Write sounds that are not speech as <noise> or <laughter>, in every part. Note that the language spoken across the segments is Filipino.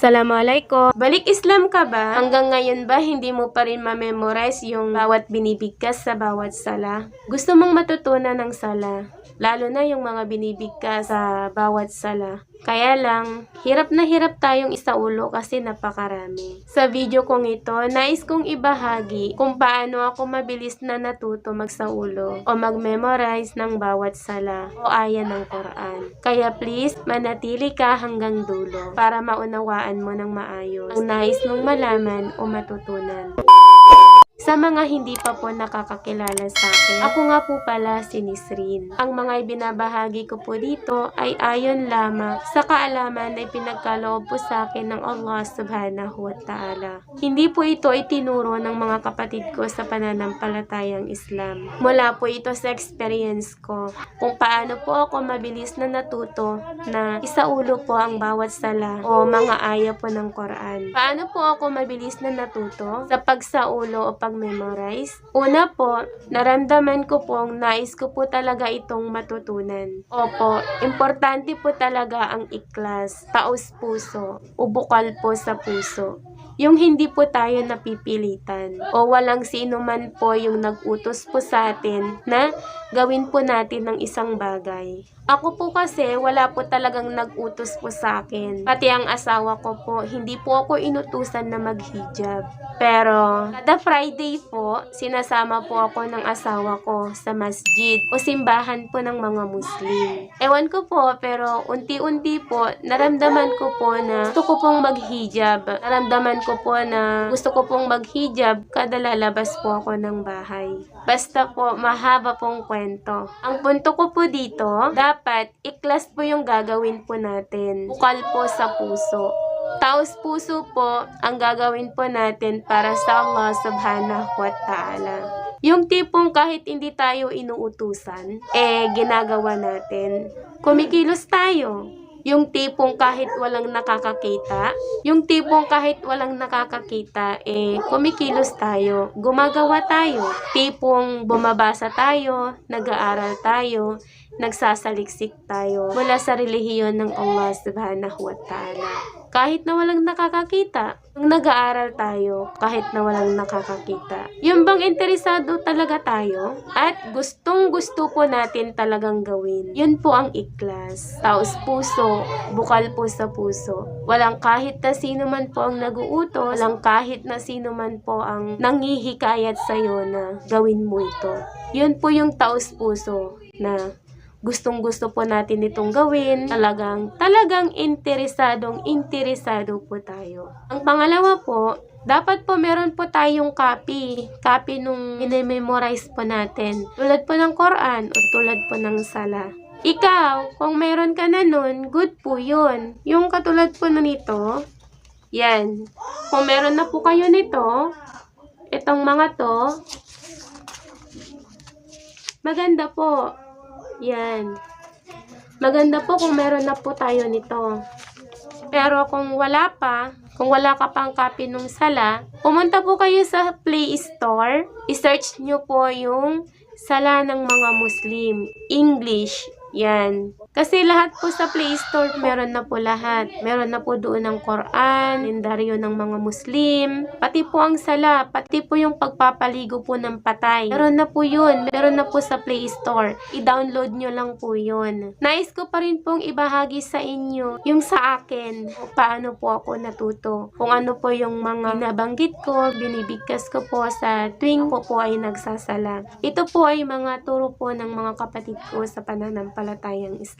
Assalamualaikum. Balik Islam ka ba? Hanggang ngayon ba hindi mo pa rin ma-memorize yung bawat binibigkas sa bawat sala? Gusto mong matutunan ng sala, lalo na yung mga binibigkas sa bawat sala. Kaya lang, hirap na hirap tayong isaulo kasi napakarami. Sa video kong ito, nais kong ibahagi kung paano ako mabilis na natuto magsaulo o mag-memorize ng bawat sala o aya ng Quran. Kaya please, manatili ka hanggang dulo para maunawaan mo ng maayos ang nais mong malaman o matutunan. Sa mga hindi pa po nakakakilala sa akin, ako nga po pala si Nisrin. Ang mga ibinabahagi ko po dito ay ayon lamang sa kaalaman na ipinagkaloob po sa akin ng Allah subhanahu wa ta'ala. Hindi po ito itinuro ng mga kapatid ko sa pananampalatayang Islam. Mula po ito sa experience ko kung paano po ako mabilis na natuto na isaulo po ang bawat sala o mga aya po ng Quran. Paano po ako mabilis na natuto sa pagsaulo o pag-memorize? Una po, naramdaman ko pong nais ko po talaga itong matutunan. Opo, importante po talaga ang iklas, taos puso, ubukal po sa puso. Yung hindi po tayo napipilitan o walang sino man po yung nag-utos po sa atin na gawin po natin ng isang bagay. Ako po kasi wala po talagang nag-utos po sa akin. Pati ang asawa ko po, hindi po ako inutusan na maghijab. Pero kada Friday po, sinasama po ako ng asawa ko sa masjid o simbahan po ng mga Muslim. Ewan ko po, pero unti-unti po, naramdaman ko po na gusto ko pong maghijab. Naramdaman ko po na gusto ko pong maghijab kada lalabas po ako ng bahay. Basta po, mahaba pong kwento. Ang punto ko po dito, dapat iklas po yung gagawin po natin. Bukal po sa puso. Taos puso po ang gagawin po natin para sa Allah subhanahu wa ta'ala. Yung tipong kahit hindi tayo inuutusan, eh ginagawa natin. Kumikilos tayo. Yung tipong kahit walang nakakakita, yung tipong kahit walang nakakakita, eh, kumikilos tayo, gumagawa tayo. Tipong bumabasa tayo, nag-aaral tayo, nagsasaliksik tayo mula sa relihiyon ng Allah subhanahu wa ta'ala. Kahit na walang nakakakita, nung nag-aaral tayo, kahit na walang nakakakita. Yung bang interesado talaga tayo at gustong gusto po natin talagang gawin. Yun po ang iklas. Taos puso, bukal po sa puso. Walang kahit na sino man po ang naguutos, walang kahit na sino man po ang nangihikayat sa'yo na gawin mo ito. Yun po yung taos puso na gustong gusto po natin itong gawin. Talagang, talagang interesadong interesado po tayo. Ang pangalawa po, dapat po meron po tayong copy. Copy nung minememorize po natin. Tulad po ng Quran o tulad po ng Sala. Ikaw, kung meron ka na nun, good po yun. Yung katulad po na nito, yan. Kung meron na po kayo nito, itong mga to, maganda po. Yan. Maganda po kung meron na po tayo nito. Pero kung wala pa, kung wala ka pang copy nung sala, pumunta po kayo sa Play Store. I-search nyo po yung sala ng mga Muslim. English. Yan. Kasi lahat po sa Play Store, meron na po lahat. Meron na po doon ng Quran, kalendaryo ng mga Muslim, pati po ang sala, pati po yung pagpapaligo po ng patay. Meron na po yun. Meron na po sa Play Store. I-download nyo lang po yun. Nais ko pa rin pong ibahagi sa inyo yung sa akin, paano po ako natuto. Kung ano po yung mga nabanggit ko, binibigkas ko po sa tuwing ko po ay nagsasala. Ito po ay mga turo po ng mga kapatid ko sa pananampalatayang Islam.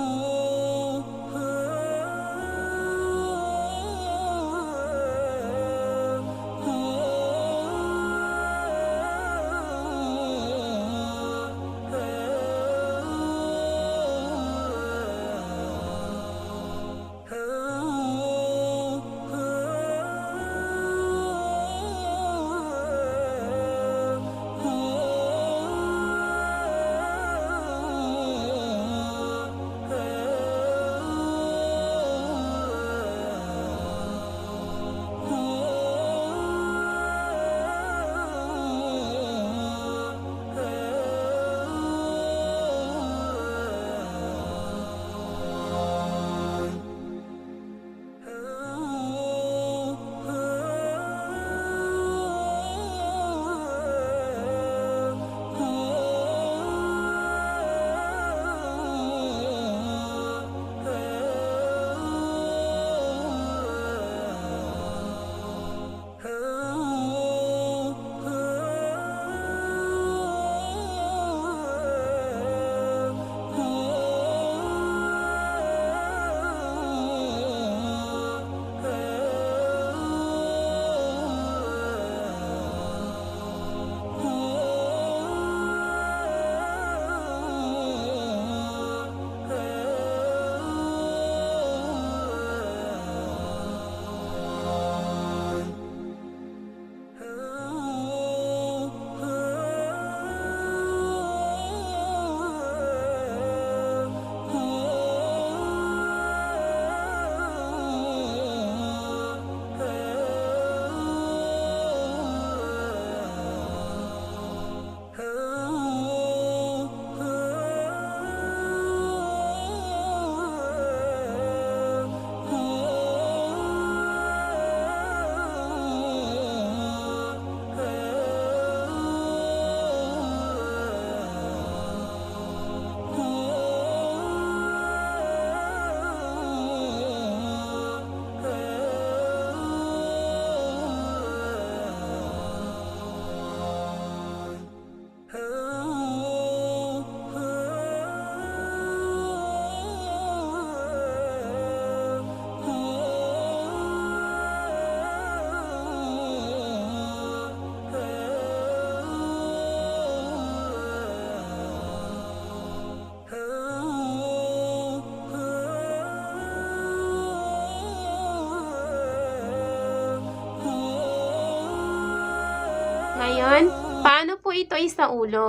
Po ito isaulo?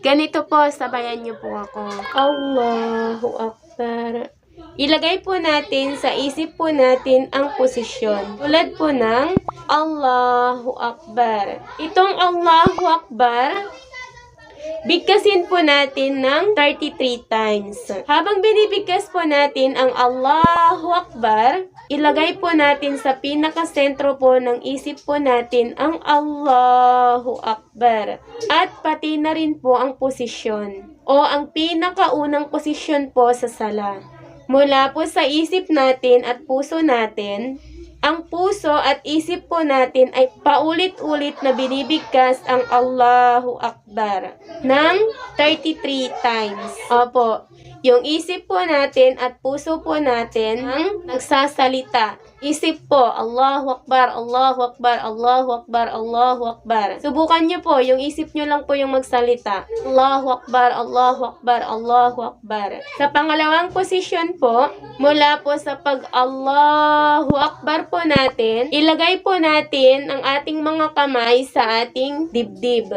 Ganito po, sabayan niyo po ako. Allahu Akbar. Ilagay po natin sa isip po natin ang posisyon. Tulad po ng Allahu Akbar. Itong Allahu Akbar, Bigkasin po natin ng 33 times. Habang binibigkas po natin ang Allahu Akbar, ilagay po natin sa pinakasentro po ng isip po natin ang Allahu Akbar. At pati na rin po ang posisyon o ang pinakaunang posisyon po sa sala. Mula po sa isip natin at puso natin, ang puso at isip po natin ay paulit-ulit na binibigkas ang Allahu Akbar ng 33 times. Opo, yung isip po natin at puso po natin ang nagsasalita. Isip po, Allahu Akbar, Allahu Akbar, Allahu Akbar, Allahu Akbar. Subukan niyo po, yung isip niyo lang po yung magsalita. Allahu Akbar, Allahu Akbar, Allahu Akbar. Sa pangalawang posisyon po, mula po sa pag Allahu Akbar po natin, ilagay po natin ang ating mga kamay sa ating dibdib.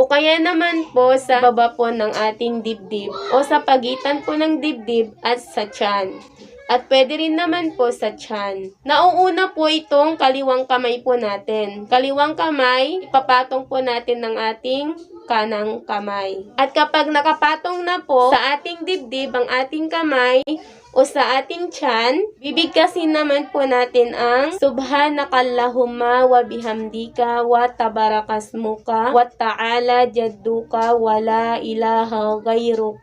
O kaya naman po sa baba po ng ating dibdib o sa pagitan po ng dibdib at sa tiyan. At pwede rin naman po sa tiyan. Nauuna po itong kaliwang kamay po natin. Kaliwang kamay, ipapatong po natin ng ating kanang kamay. At kapag nakapatong na po sa ating dibdib ang ating kamay, o sa ating tiyan, bibigkasin naman po natin ang Subhanakallahumma wa bihamdika wa tabarakasmuka wa ta'ala jadduka wa la ilaha gayruk.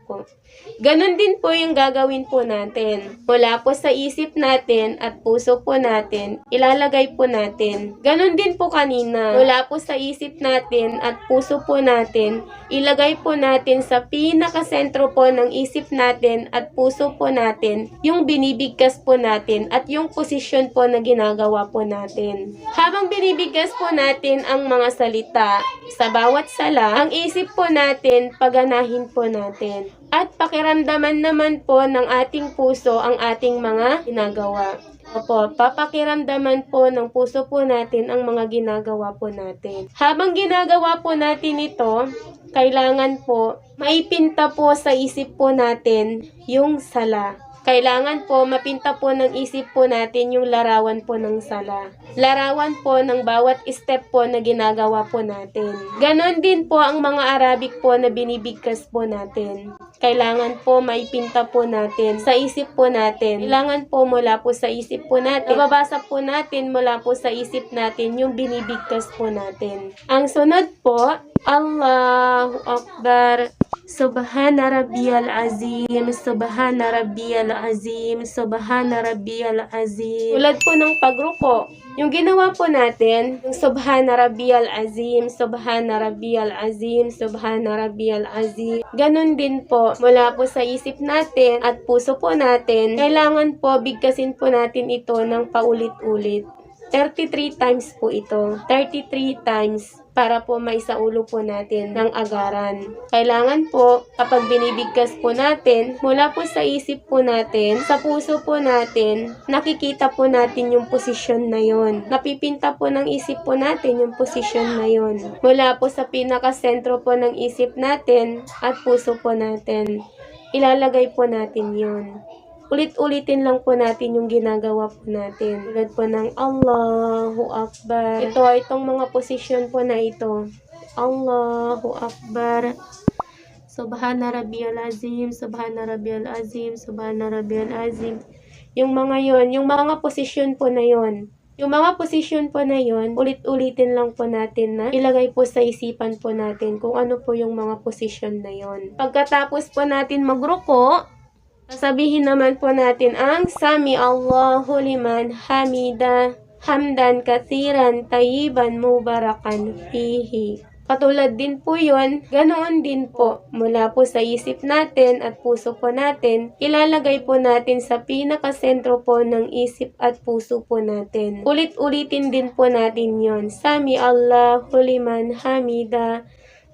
Ganon din po yung gagawin po natin. Mula po sa isip natin at puso po natin, ilalagay po natin. Ganon din po kanina. Mula po sa isip natin at puso po natin, ilagay po natin sa pinakasentro po ng isip natin at puso po natin yung binibigkas po natin at yung posisyon po na ginagawa po natin. Habang binibigkas po natin ang mga salita sa bawat sala, ang isip po natin, paganahin po natin. At pakiramdaman naman po ng ating puso ang ating mga ginagawa. Opo, papakiramdaman po ng puso po natin ang mga ginagawa po natin. Habang ginagawa po natin ito, kailangan po maipinta po sa isip po natin yung sala. Kailangan po mapinta po ng isip po natin yung larawan po ng sala. Larawan po ng bawat step po na ginagawa po natin. Ganon din po ang mga Arabic po na binibigkas po natin. Kailangan po maipinta po natin sa isip po natin. Kailangan po mula po sa isip po natin. Nababasa po natin mula po sa isip natin yung binibigkas po natin. Ang sunod po, Allahu Akbar. Subhana Rabbiyal Azim, Subhana Rabbiyal Azim, Subhana Rabbiyal Azim. Tulad po ng pagruko, yung ginawa po natin, yung Subhana Rabbiyal Azim, Subhana Rabbiyal Azim, Subhana Rabbiyal Azim. Ganon din po, mula po sa isip natin at puso po natin, kailangan po bigkasin po natin ito ng paulit-ulit. 33 times po ito. 33 times para po maisaulo po natin ng agaran. Kailangan po, kapag binibigkas po natin, mula po sa isip po natin, sa puso po natin, nakikita po natin yung posisyon na yon. Napipinta po ng isip po natin yung posisyon na yon. Mula po sa pinakasentro po ng isip natin at puso po natin, ilalagay po natin yon ulit-ulitin lang po natin yung ginagawa po natin. Tulad po ng Allahu Akbar. Ito, itong mga posisyon po na ito. Allahu Akbar. Subhana Rabbiyal Azim, Subhana Rabbiyal Azim, Subhana Rabbiyal Azim. Yung mga yon, yung mga posisyon po na yon. Yung mga posisyon po na yon, ulit-ulitin lang po natin na ilagay po sa isipan po natin kung ano po yung mga posisyon na yon. Pagkatapos po natin magruko, Sasabihin naman po natin ang Sami Allahu liman hamida hamdan kathiran tayiban mubarakan fihi. Katulad din po yun, ganoon din po. Mula po sa isip natin at puso po natin, ilalagay po natin sa pinakasentro po ng isip at puso po natin. Ulit-ulitin din po natin yon. Sami Allahu liman hamida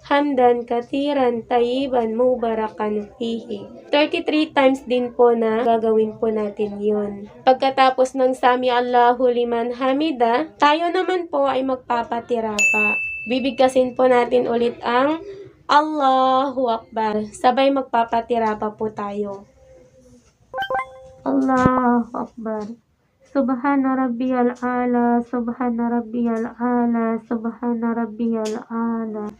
hamdan katiran tayiban mubarakan fihi. 33 times din po na gagawin po natin yon. Pagkatapos ng Sami Allahu liman hamida, tayo naman po ay magpapatira pa. bibigkasin po natin ulit ang Allahu Akbar. Sabay magpapatira pa po tayo. Allahu Akbar. Subhana rabbiyal ala, subhana rabbiyal ala, subhana rabbiyal ala.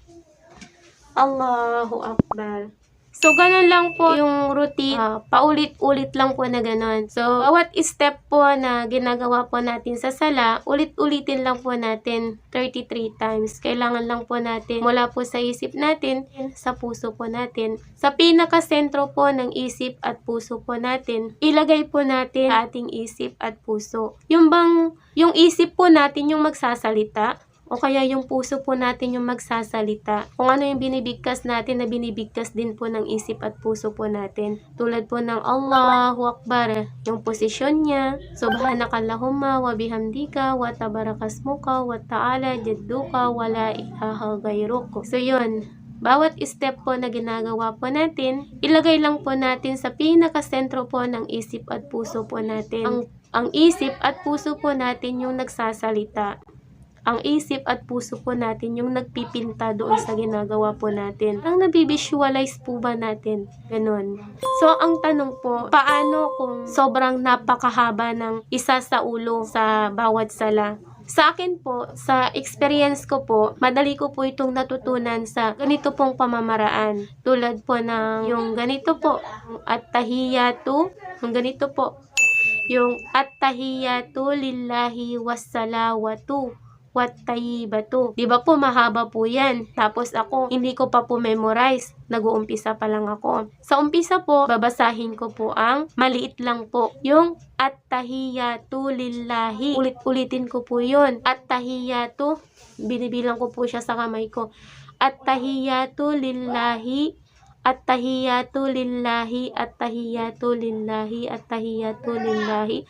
Allahu Akbar. So, ganun lang po yung routine. Ah, paulit-ulit lang po na ganun. So, bawat step po na ginagawa po natin sa sala, ulit-ulitin lang po natin 33 times. Kailangan lang po natin mula po sa isip natin, sa puso po natin. Sa pinakasentro po ng isip at puso po natin, ilagay po natin ating isip at puso. Yung bang, yung isip po natin yung magsasalita, o kaya yung puso po natin yung magsasalita. Kung ano yung binibigkas natin na binibigkas din po ng isip at puso po natin. Tulad po ng Allahu Akbar, yung posisyon niya, Subhanakallahumma wa bihamdika wa tabarakasmuka wa ta'ala jadduka wa la ilaha gayruk. So yun, bawat step po na ginagawa po natin, ilagay lang po natin sa pinakasentro po ng isip at puso po natin. Ang, ang isip at puso po natin yung nagsasalita ang isip at puso po natin yung nagpipinta doon sa ginagawa po natin. Ang nabivisualize po ba natin? Ganon. So, ang tanong po, paano kung sobrang napakahaba ng isa sa ulo sa bawat sala? Sa akin po, sa experience ko po, madali ko po itong natutunan sa ganito pong pamamaraan. Tulad po ng yung ganito po, at tahiyatu, yung ganito po, yung at tahiyatu lillahi wassalawatu wat tayyibatu. Di ba po mahaba po yan? Tapos ako, hindi ko pa po memorize. Nag-uumpisa pa lang ako. Sa umpisa po, babasahin ko po ang maliit lang po. Yung at tahiyatu lillahi. Ulit-ulitin ko po yun. At tahiyatu, binibilang ko po siya sa kamay ko. At tahiyatu lillahi at tahiyatu lillahi at tahiyatu lillahi at tahiyatu lillahi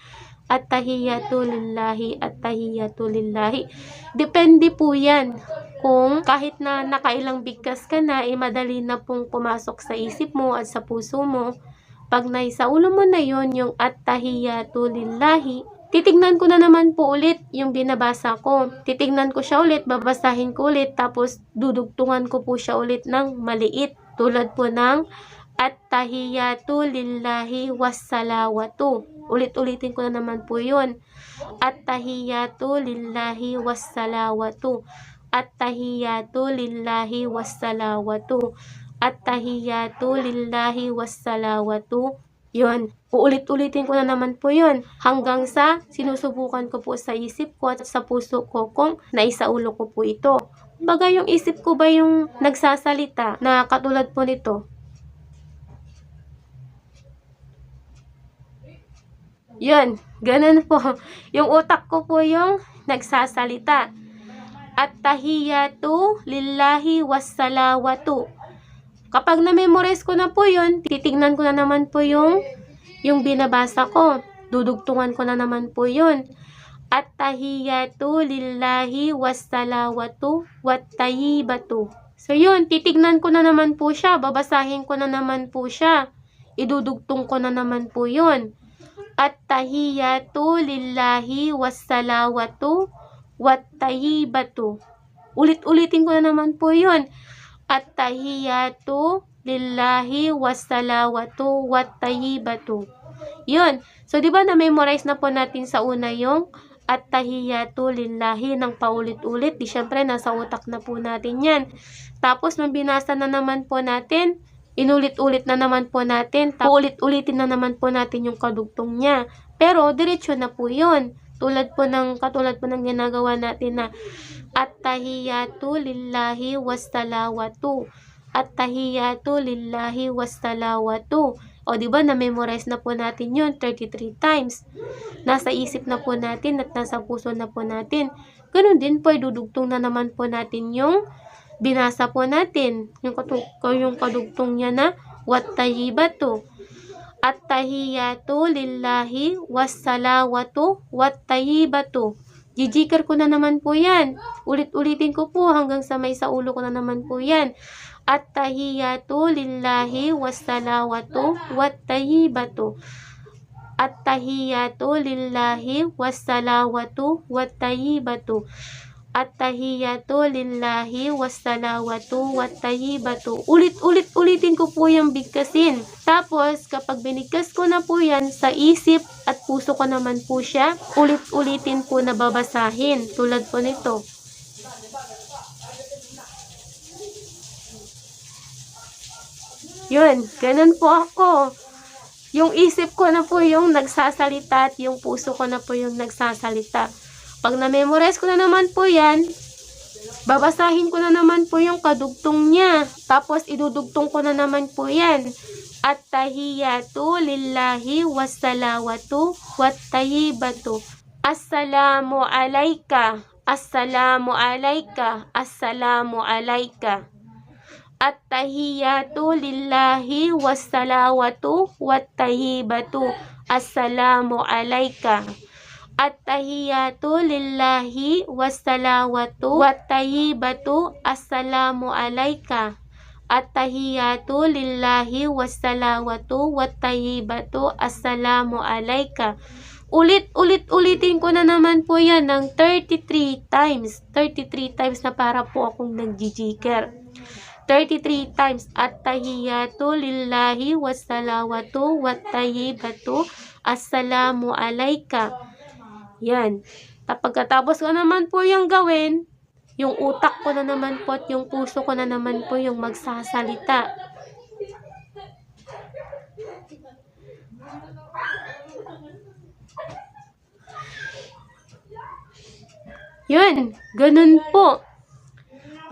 at tahiyatu lillahi at tahiyatu lillahi. Depende po yan. Kung kahit na nakailang bigkas ka na, eh madali na pong pumasok sa isip mo at sa puso mo. Pag naisa ulo mo na yon yung at tahiyatu lillahi, titignan ko na naman po ulit yung binabasa ko. Titignan ko siya ulit, babasahin ko ulit, tapos dudugtungan ko po siya ulit ng maliit. Tulad po ng at tahiyatu lillahi wassalawatu. Ulit-ulitin ko na naman po yun. At tahiyatu lillahi wassalawatu. At tahiyatu lillahi wassalawatu. At tahiyatu lillahi wassalawatu. Yun. Uulit-ulitin ko na naman po yun. Hanggang sa sinusubukan ko po sa isip ko at sa puso ko kung naisaulo ko po ito. Baga yung isip ko ba yung nagsasalita na katulad po nito, Yun, ganun po. <laughs> Yung utak ko po yung nagsasalita. At tahiyatu lillahi wassalawatu. Kapag na-memorize ko na po yun, titignan ko na naman po yung, yung binabasa ko. Dudugtungan ko na naman po yun. At tahiyatu lillahi wassalawatu wattayibatu. So yun, titignan ko na naman po siya. Babasahin ko na naman po siya. Idudugtong ko na naman po yun at tahiyatu lillahi wassalawatu wat tayyibatu. Ulit-ulitin ko na naman po yun. At tahiyatu lillahi wassalawatu wat tayyibatu. Yun. So, di ba na-memorize na po natin sa una yung at tahiyatu lillahi ng paulit-ulit. Di syempre, nasa utak na po natin yan. Tapos, nung binasa na naman po natin, inulit-ulit na naman po natin. Ulit-ulitin na naman po natin yung kadugtong niya. Pero, diretsyo na po yun. Tulad po ng, katulad po ng ginagawa natin na At-tahiyatu lillahi wassalawatu. At-tahiyatu lillahi wassalawatu. O, di ba, na-memorize na po natin yun 33 times. Nasa isip na po natin at nasa puso na po natin. Ganun din po, dudugtong na naman po natin yung binasa po natin. Yung, yung kadugtong niya na wattayibatu. At tahiyatu lillahi wassalawatu wattayibatu. Jijikar ko na naman po yan. Ulit-ulitin ko po hanggang sa may sa ulo ko na naman po yan. At tahiyatu lillahi wassalawatu wattayibatu. At tahiyatu lillahi wassalawatu wattayibatu. At-tahiyatu lillahi wassalawatu wattayyibatu. Ulit-ulit ulitin ko po yung bigkasin. Tapos, kapag binigkas ko na po yan sa isip at puso ko naman po siya, ulit-ulitin po na babasahin. Tulad po nito. Yun, ganun po ako. Yung isip ko na po yung nagsasalita at yung puso ko na po yung nagsasalita. Pag na-memorize ko na naman po yan, babasahin ko na naman po yung kadugtong niya. Tapos idudugtong ko na naman po yan. At tahiyatu lillahi wassalawatu wattayibatu. Assalamu alayka. Assalamu alayka. Assalamu alayka. At-tahiyatu lillahi wassalawatu wattayyibatu. Assalamu alayka. At-tahiyatu lillahi wassalawatu wattayyibatu. Assalamu alayka. At-tahiyatu lillahi wassalawatu wattayyibatu. Assalamu alayka. Ulit-ulit-ulitin ko na naman po yan ng 33 times. 33 times na para po akong nagjijiker. 33 times at-tahiyatu lillahi wassalawatu wattayyibatu assalamu alayka yan. Pagkatapos ko naman po yung gawin yung utak ko na naman po at yung puso ko na naman po yung magsasalita. Yun. Ganun po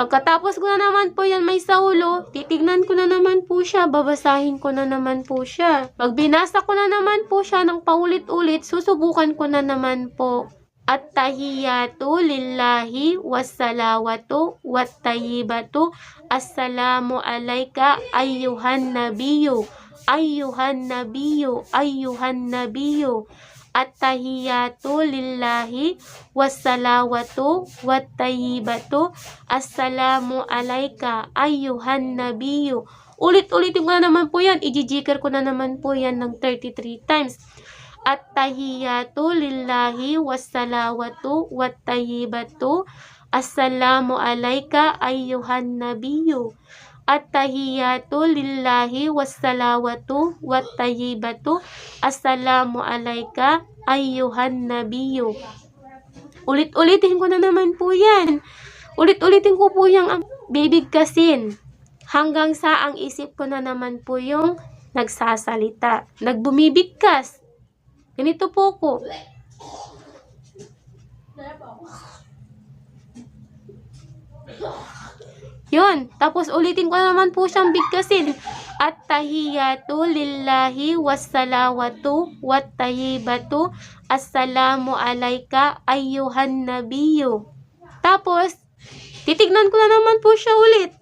Pagkatapos ko na naman po yan may saulo, titignan ko na naman po siya, babasahin ko na naman po siya. Pag binasa ko na naman po siya ng paulit-ulit, susubukan ko na naman po. At-tahiyatu lillahi wassalawatu wattayyibatu assalamu alayka ayyuhan nabiyyu ayyuhan nabiyyu ayyuhan nabiyyu At-tahiyatu lillahi wassalawatu wattayyibatu assalamu alayka ayyuhan nabiyyu. Ulit-ulitin ko na naman po yan. Ijijikir ko na naman po yan ng 33 times. At-tahiyatu lillahi wassalawatu wattayyibatu assalamu alayka ayyuhan nabiyyu. At-tahiyatu lillahi wassalawatu wattayyibatu assalamu alayka ayyuhan nabiyyu. Ulit-ulitin ko na naman po yan. Ulit-ulitin ko po yung bibigkasin. Hanggang sa ang isip ko na naman po yung nagsasalita. Nagbumibigkas. Ganito po ko. Yun. Tapos ulitin ko naman po siyang bigkasin. At tahiyatu lillahi wassalawatu wattayyibatu assalamu alayka ayyuhan nabiyyu. Tapos, titignan ko na naman po siya ulit.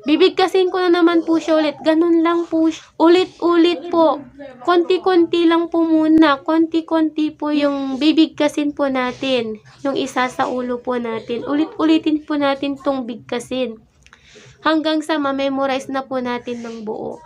Bibigkasin ko na naman po siya ulit. Ganun lang po. Ulit-ulit po. Konti-konti lang po muna. Konti-konti po yung bibigkasin po natin. Yung isa sa ulo po natin. Ulit-ulitin po natin tong bigkasin. Hanggang sa ma-memorize na po natin ng buo.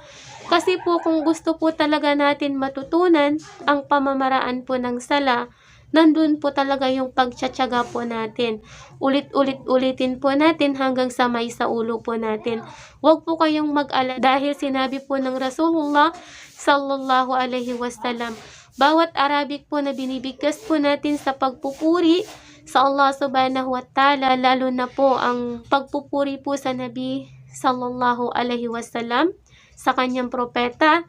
Kasi po kung gusto po talaga natin matutunan ang pamamaraan po ng sala, nandun po talaga yung pagtsatsaga po natin. Ulit-ulit-ulitin po natin hanggang sa may sa ulo po natin. Huwag po kayong mag-ala dahil sinabi po ng Rasulullah sallallahu alaihi wasallam, bawat Arabic po na binibigkas po natin sa pagpupuri sa Allah subhanahu wa ta'ala, lalo na po ang pagpupuri po sa Nabi sallallahu alaihi wasallam sa kanyang propeta,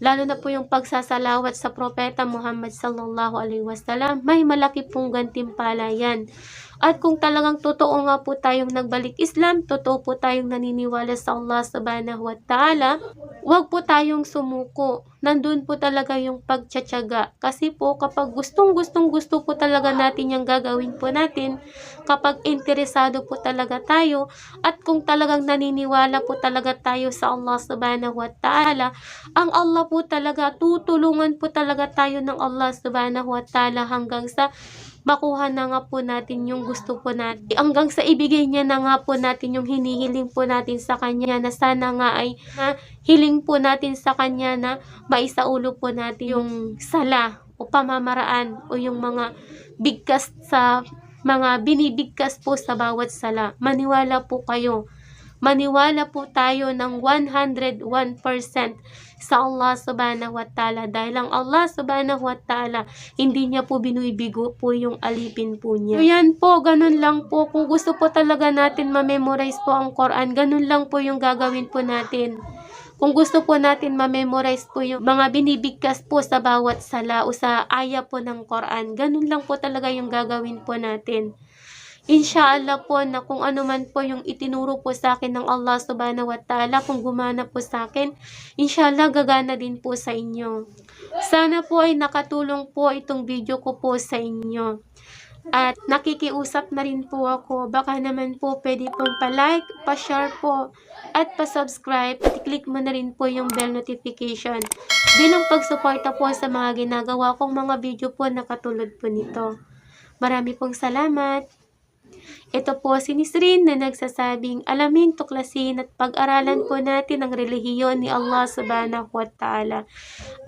lalo na po yung pagsasalawat sa propeta Muhammad sallallahu alaihi wasallam, may malaki pong gantimpala yan. At kung talagang totoo nga po tayong nagbalik Islam, totoo po tayong naniniwala sa Allah subhanahu wa ta'ala, huwag po tayong sumuko. Nandun po talaga yung pagtsatsaga. Kasi po kapag gustong gustong gusto po talaga natin yung gagawin po natin, kapag interesado po talaga tayo, at kung talagang naniniwala po talaga tayo sa Allah subhanahu wa ta'ala, ang Allah po talaga, tutulungan po talaga tayo ng Allah subhanahu wa ta'ala hanggang sa makuha na nga po natin yung gusto po natin. Hanggang sa ibigay niya na nga po natin yung hinihiling po natin sa Kanya na sana nga ay na hiling po natin sa Kanya na maisaulo po natin yung sala o pamamaraan o yung mga bigkas sa mga binibigkas po sa bawat sala. Maniwala po kayo. Maniwala po tayo ng 101% sa Allah subhanahu wa ta'ala dahil ang Allah subhanahu wa ta'ala hindi niya po binuibigo po yung alipin po niya. So yan po, ganun lang po. Kung gusto po talaga natin ma-memorize po ang Quran, ganun lang po yung gagawin po natin. Kung gusto po natin ma-memorize po yung mga binibigkas po sa bawat sala o sa aya po ng Quran, ganun lang po talaga yung gagawin po natin. Inshallah po na kung ano man po yung itinuro po sa akin ng Allah subhanahu wa ta'ala, kung gumana po sa akin, inshallah gagana din po sa inyo. Sana po ay nakatulong po itong video ko po sa inyo. At nakikiusap na rin po ako. Baka naman po pwede pong pa-like, pa-share po, at pa-subscribe. At click mo na rin po yung bell notification. Bilang pagsuporta po sa mga ginagawa kong mga video po na katulad po nito. Marami pong salamat. Ito po si Nisrin na nagsasabing alamin, tuklasin at pag-aralan po natin ang relihiyon ni Allah subhanahu wa ta'ala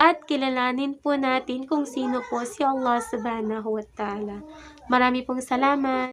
at kilalanin po natin kung sino po si Allah subhanahu wa ta'ala. Marami pong salamat.